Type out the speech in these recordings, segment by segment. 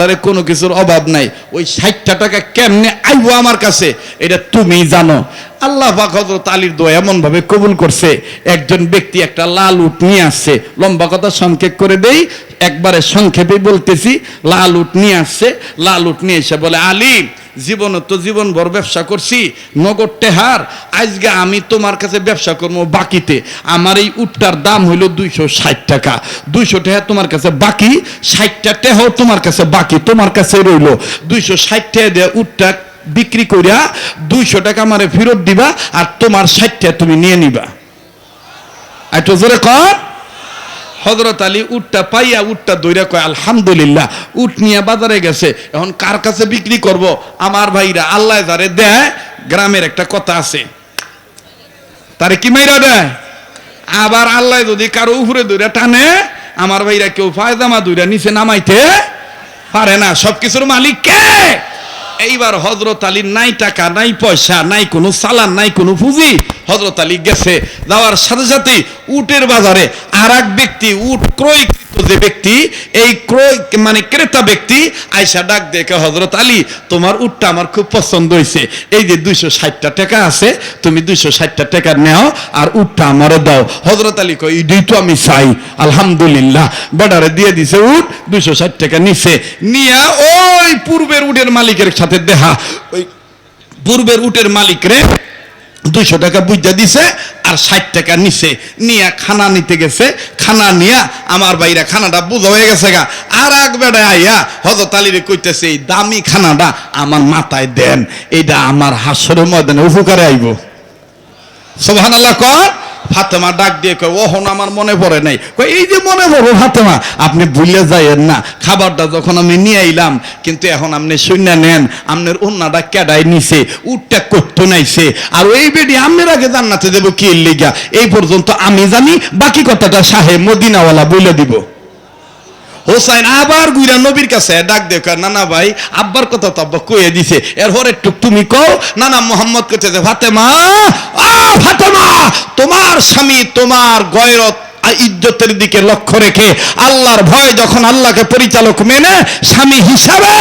ভান্ডারে কোনো কিছুর অভাব নাই। ওই ষাটটা টাকা কেমনে আইব আমার কাছে? এটা তুমি জানো। আল্লাহ পাক হজরত আলীর দোয়া এমন ভাবে কবুল করছে, একজন ব্যক্তি একটা লাল উট নিয়ে আসছে। লম্বা কথা সংক্ষেপ করে দেই, একবারে সংক্ষেপে বলতেছি, লাল উট নিয়ে আসছে, লাল উট নিয়ে এসে বলে, আলী জীবন তো জীবন ভর ব্যবসা করছি, নগদ টেহার, আজকে আমি তোমার কাছে ব্যবসা করব বাকিতে। আমার এই উটটার দাম হইল দুইশো ষাট টাকা। দুইশো টাকা তোমার কাছে বাকি, ষাটটা টেহাও তোমার কাছে বাকি, তোমার কাছে রইল। দুইশো ষাট টাকা দিয়ে উটটা বিক্রি করিয়া দুইশো টাকা আমারে ফেরত দিবা আর তোমার ষাটটা তুমি নিয়ে নিবা। একটু জোরে কর। হজরত আলী উটটা পাইয়া উটটা দৈরা কয়, আলহামদুলিল্লাহ, উট নিয়ে বাজারে গেছে, এখন কার কাছে বিক্রি করব? আমার ভাইরা, আল্লাহ যারে দেয়, গ্রামের একটা কথা আছে। তারে কি মাইরা দেয়? আবার আল্লাহ যদি কারও উপরে দৈরা টানে, আমার ভাইরা কেউ ফায়দামা দৈরা নিচে নামাইতে পারে না। সবকিছুর মালিক কে? এইবার হজরত আলীর নাই টাকা, নাই পয়সা, নাই কোনো সালান নাই কোনো পুঁজি হজরত আলী গেছে, যাওয়ার সাথে সাথে উটের বাজারে আর এক ব্যক্তি, উট ক্রয়কৃত যে ব্যক্তি, এই ক্রয় মানে ক্রেতা ব্যক্তি আয়সা ডাক দেখে হজরত আলী, তোমার উটটা আমার খুব পছন্দ হয়েছে এই যে দুইশো ষাটটা টাকা আছে, তুমি দুইশো ষাটটা টাকা নেও আর উটটা আমারও দাও। হজরত আলী কই ইডি তো আমি চাই, আলহামদুলিল্লাহ। বেডারে দিয়ে দিছে উট, দুইশো ষাট টাকা নিছে। নিয়া ওই পূর্বের উটের মালিকের সাথে দেখা। ওই পূর্বের উটের মালিক রে দুইশো টাকা বুঝতে দিছে আর ষাট টাকা নিছে। নিয়ে খানা নিতে গেছে, খানা নিয়া আমার বাইরা খানাটা বুঝা হয়ে গেছে গা। আর এক বেড়া আইয়া হজরত আলীরে কইতেছে, এই দামি খানাটা আমার মাথায় দেন এটা আমার হাসরের ময়দানে উপকারে আইব। সোহান আল্লাহ কর। ফাতেমা ডাক দিয়ে কয় ওহন আমার মনে পড়ে নাই। কয়, এই যে মনে পড়ো ফাতেমা, আপনি ভুলে যাইয়েন না। খাবারটা যখন আমি নিয়ে আইলাম, কিন্তু এখন আপনি শূন্য নেন, আপনার অন্যটা কেডাই নিছে, উটটা করতে নাইছে। আর ওই বেডি আমি আগে জান্নাতে দেবো কি লিগা? এই পর্যন্ত আমি জানি, বাকি কথাটা সাহেব মদিনাওয়ালা বলে দিব। হোসাইন আবার গুইরা নবীর কাছে ডাক দেখ না না ভাই, আব্বার কথা তো আব্বা কয়ে দিছে। এরপর একটু তুমি কও না না মোহাম্মদ যে, ফাতেমা আ ফাতেমা, তোমার স্বামী তোমার গয়রত ইজ্জতের দিকে লক্ষ্য রেখে আল্লাহর ভয় যখন আল্লাহকে পরিচালক মেনে, স্বামী হিসাবে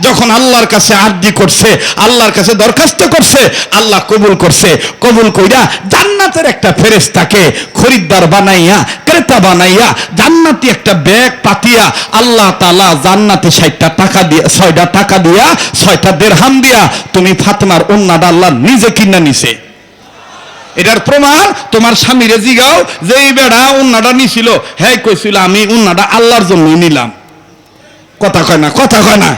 যখন আল্লাহর কাছে আর্জি করছে, আল্লাহর কাছে দরখাস্ত করছে, আল্লাহ কবুল করছে। কবুল কইরা জান্নাতের একটা ফেরেশতাকে খরিদ্দার বানাইয়া, ক্রেতা বানাইয়া, জান্নাতি একটা ব্যাগ পাতিয়া, আল্লাহ তালা জান্নাতি ষাটটা টাকা দিয়া, ছয়টা টাকা দিয়া, ছয়টা দেড়হাম দিয়া, তুমি ফাতেমার অন্যটা আল্লাহ নিজে কিনা নিছে। এটার প্রমাণ তোমার স্বামী স্বামীরে জিগাও যে এই বেড়া উন্নাটা নিছিল হ্যাঁ কইছিল, আমি উন্নাটা আল্লাহর জন্য নিলাম। কথা কয় না, কথা কয় না।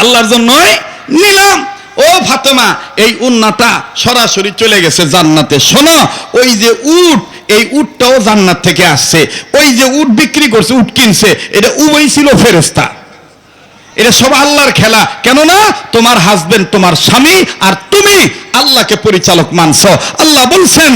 আল্লাহর জন্যই নিলাম। ও ফাতেমা, এই উন্নাটা সরাসরি চলে গেছে জান্নাতে। শোনো, ওই যে উট, এই উটটাও জান্নাত থেকে আসছে। ওই যে উট বিক্রি করছে, উট কিনছে, এটা উবই ছিল ফেরেস্তা এটা সব আল্লাহর খেলা। কেননা তোমার হাজবেন্ড তোমার স্বামী আর তুমি আল্লাহকে পরিচালক মানছ। আল্লাহ বলছেন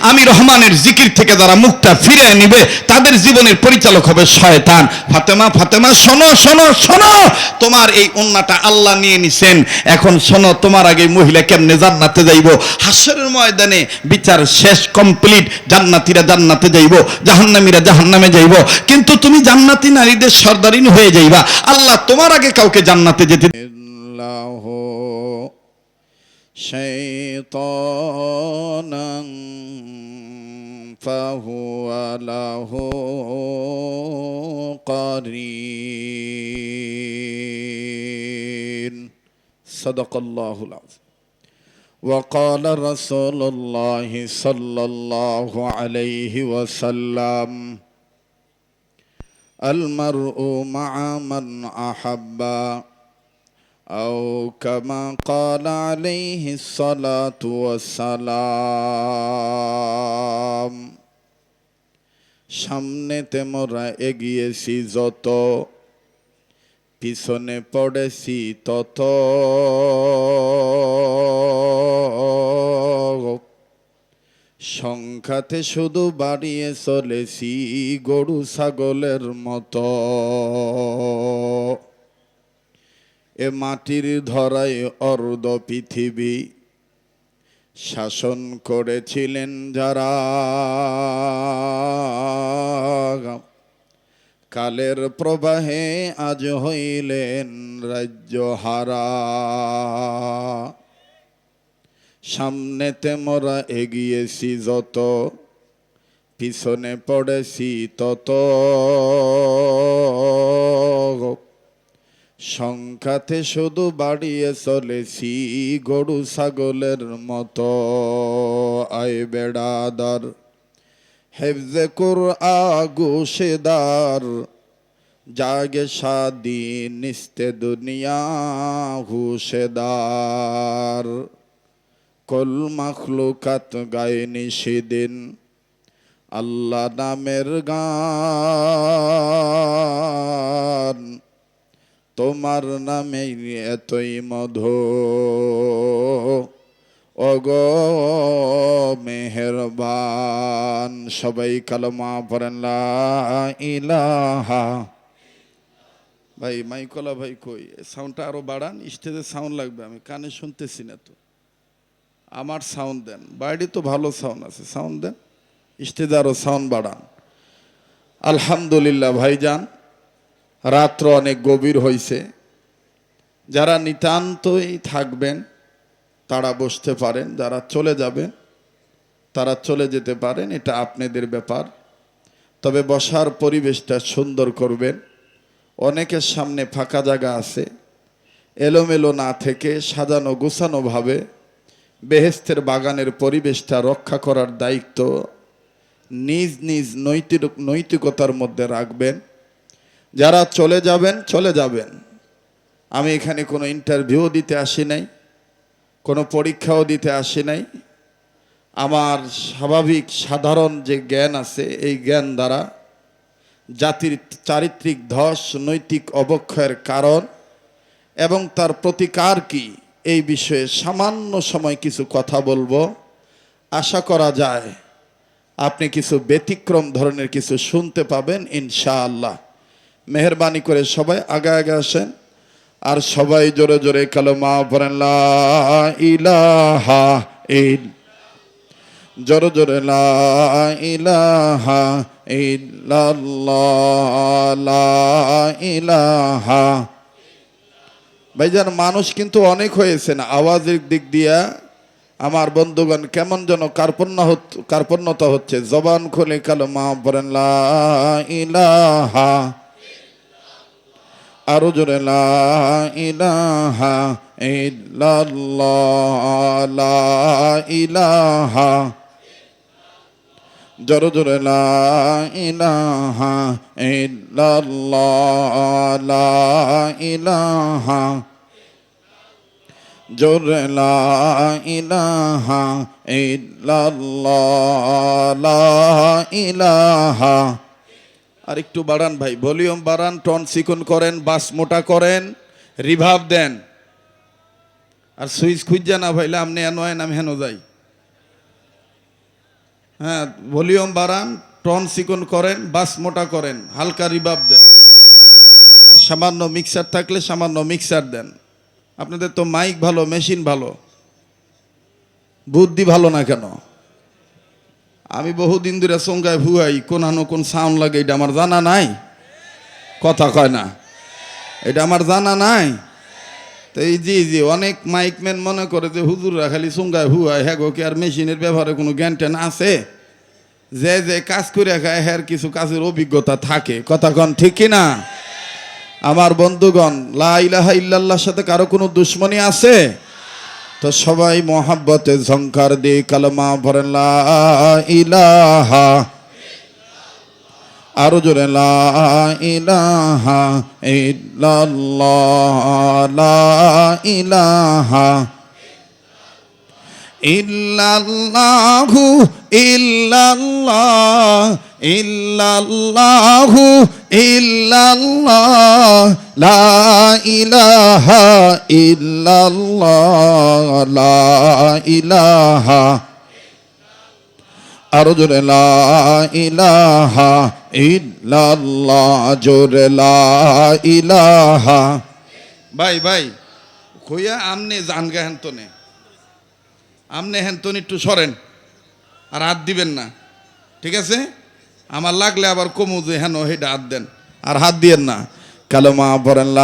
আমি রহমানের জিকির থেকে যারা মুখটা ফিরে নিবে, তাদের জীবনের পরিচালক হবে শয়তান। ফাতেমা ফাতেমা, শোনো শোনো শোনো, তোমার এই উন্নাটা আল্লাহ নিয়ে নিছেন। এখন শোনো, তোমার আগে মহিলা কেমনে জান্নাতে যাইব? হাসরের ময়দানে বিচার শেষ, কমপ্লিট, জান্নাতীরা জান্নাতে যাইব, জাহান্নামীরা জাহান্নামে যাইব। কিন্তু তুমি জান্নাতি নারীদের সর্দারিন হয়ে যাইবা। আল্লাহ তোমার আগে কাউকে জান্নাতে যেতে له شيطانا فهو له قرين صدق الله العظيم وقال رسول الله صلى الله عليه وسلم المرء مع من أحب أو كما قال عليه الصلاة والسلام সামনেতে মোরা এগিয়েছি যত পিছনে পড়েছি তত সংখ্যাতে শুধু বাড়িয়ে চলেছি গরু ছাগলের মতো। এ মাটির ধরাই অর্ধ পৃথিবী শাসন করেছিলেন যারা। কালের প্রবাহে আজ হইলেন রাজ্য হারা। সামনেতে মোরা এগিয়েছি যত, পিছনে পড়েছি তত। সংখ্যাতে শুধু বাড়িয়ে চলেছি গরু ছাগলের মতো। আয় বেড়াদার, হেফজে কুর আগুশেদার জাগে শাদি নিস্তে দুনিয়া হুশেদার কল মাখলুকাত গায়নি সেদিন। আল্লাহ নামের গান, তোমার নামে এতই মধু অগ মেহেরবান, সবাই কালমা পড়েন ইলাহা। ভাই মাইকলা ভাই কই? সাউন্ডটা আরও বাড়ান, স্টেজে সাউন্ড লাগবে, আমি কানে শুনতেছি না তো। আমার সাউন্ড দেন। বাইরে তো ভালো সাউন্ড আছে। সাউন্ড দেন। আরও সাউন্ড বাড়ান। আলহামদুলিল্লাহ ভাইজান, রাত্র অনেক গভীর হয়েছে যারা নিতান্তই থাকবেন, তারা বসতে পারেন। যারা চলে যাবেন, তারা চলে যেতে পারেন। এটা আপনাদের ব্যাপার। তবে বসার পরিবেশটা সুন্দর করবেন। অনেকের সামনে ফাঁকা জায়গা আছে। এলোমেলো না থেকে সাজানো গোছানোভাবে বেহেস্তের বাগানের পরিবেশটা রক্ষা করার দায়িত্ব নিজ নিজ নৈতিক নৈতিকতার মধ্যে রাখবেন। যারা চলে যাবেন চলে যাবেন। আমি এখানে কোনো ইন্টারভিউ দিতে আসি নাই, কোনো পরীক্ষাও দিতে আসি নাই। আমার স্বাভাবিক সাধারণ যে জ্ঞান আছে, এই জ্ঞান দ্বারা জাতির চারিত্রিক ধস, নৈতিক অবক্ষয়ের কারণ এবং তার প্রতিকার কি? এই বিষয়ে সামান্য সময় কিছু কথা বলব। আশা করা যায় আপনি কিছু ব্যতিক্রম ধরনের কিছু শুনতে পাবেন, ইনশাআল্লাহ। মেহরবানি করে সবাই আগে আগে আসেন। আর সবাই জোরে জোরে কালমা পড়েন, লা ইলাহা ইল, জোরে জোরে লা ইলাহা ইল্লাল্লাহ, লা ইলাহা ভাইজান, মানুষ কিন্তু অনেক হয়েছে না? আওয়াজের দিক দিয়া আমার বন্ধুগণ কেমন যেন কার্পণ্য কার্পণ্যতা হচ্ছে। জবান খুলে কালো মা পড়েন ইলাহা আরও জোরে, লা ইলাহা লা ইলাহা জোরে জোরে লা ইলাহা ইল্লাল্লাহ, লা ইলাহা, জোরে লা ইলাহা ইল্লাল্লাহ, লা ইলাহা। আর একটু বাড়ান ভাই, ভলিউম বাড়ান, টন চিকন করেন, বাস মোটা করেন, রিভাব দেন। আর সুইচ খুঁজা না ভাইলে আপনি এন আমি হেন যাই। হ্যাঁ ভলিউম বাড়ান, টন চিকন করেন, বাস মোটা করেন, হালকা রিভাব দেন। আর সামান্য মিক্সার থাকলে সামান্য মিক্সার দেন। আপনাদের তো মাইক ভালো মেশিন ভালো। বুদ্ধি ভালো না কেন? আমি বহুদিন ধরে সঙ্গায় ভুয়াই, কোন হানো কোন সাউন্ড লাগে, এটা আমার জানা নাই? কথা কয় না। এটা আমার জানা নাই? তো এই জি জি অনেক মাইকম্যান মনে করে যে, হুজুররা খালি সঙ্গায় ভুয়াই হ্যাঁ গো, কি আর মেশিনের ব্যবহারে কোনো জ্ঞান ট্যান আছে? যে যে কাজ করে খায় হ্যার কিছু কাজের অভিজ্ঞতা থাকে, কথা কন ঠিক না আমার বন্ধুগণ, লা ইলাহা ইল্লাল্লাহর সাথে কারও কোনো দুশ্মনী আছে? তো সবাই মোহাব্বতে ঝঙ্কার দিয়ে কালমা ভরেন ইলাহা আরও জোরে ইলাহা লা ইলাহা ইল্লাল্লাহু, ইল্লাল্লাহ ইল্লাল্লাহু, ইল্লাল্লাহ, লা ইলাহা ইল্লাল্লাহ, লা ইলাহা। আরও জোরে, লা ইলাহা ইল্লাল্লাহ, জোরে, লা ইলাহা। ভাই ভাই কইয়া আমনে জান গাহেন তো নে। আমনে হেন তো একটু সরেন, আর হাত দিবেন না। ঠিক আছে? আমার লাগলে আবার কমু যে হেন হেটা হাত দেন, আর হাত দিয়েন না। কালমা পড়েন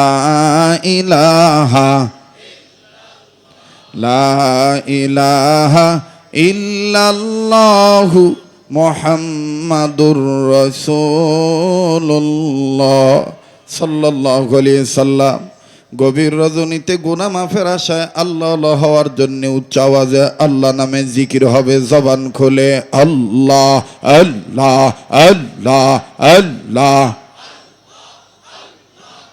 ইলাহা লা ইলাহা মুহাম্মাদুর রাসূলুল্লাহ সাল্লাল্লাহু আলাইহি সাল্লাম। গভীর রজনীতে গুনা মাফের আশায় আল্লাহ হওয়ার জন্য উচ্চ আওয়াজে আল্লাহ নামে জিকির হবে, জবান খোলে, আল্লাহ আল্লাহ আল্লাহ আল্লাহ।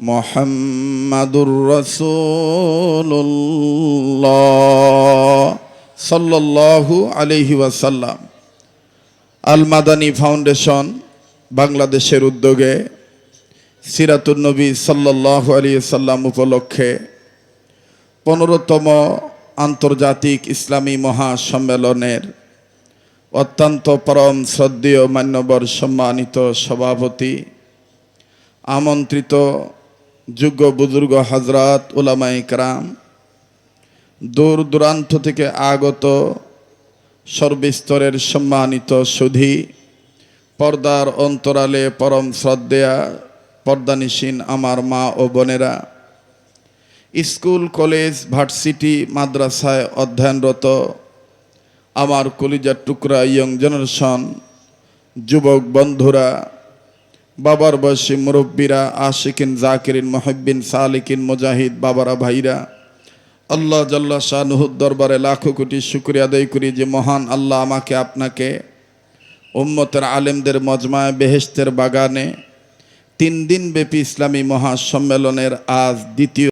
মোহাম্মদুর রসুল্লাহ সাল্লু আলহি ওয়াসাল্লাম। আল মাদানী ফাউন্ডেশন বাংলাদেশের উদ্যোগে সিরাতুলনবী সাল্লাহ আলী সাল্লাম উপলক্ষে পনেরোতম আন্তর্জাতিক ইসলামী মহাসম্মেলনের অত্যন্ত পরম শ্রদ্ধেয় মান্যবর সম্মানিত সভাপতি, আমন্ত্রিত যোগ্য বুজুর্গ হজরত উলামাই কারাম দূর দূরান্ত থেকে আগত সর্বস্তরের সম্মানিত সুধী, পর্দার অন্তরালে পরম শ্রদ্ধেয়া, পর্দানিসীন আমার মা ও বোনেরা, স্কুল, কলেজ, ভার্সিটি, মাদ্রাসায় অধ্যয়নরত আমার কলিজার টুকরা ইয়ং জেনারেশন যুবক বন্ধুরা বাবার বয়সী মুরব্বীরা, আশিকিন, জাকিরিন, মহব্বিন, সালিকিন, মুজাহিদ, বাবারা, ভাইরা। আল্লাহ জাল্লা শাহনুহুদ দরবারে লাখো কোটি শুক্রিয়া আদায় করি যে মহান আল্লাহ আমাকে আপনাকে উম্মতের আলেমদের মজমায় বেহেস্তের বাগানে তিন দিন ব্যাপী ইসলামী মহাসম্মেলনের আজ দ্বিতীয়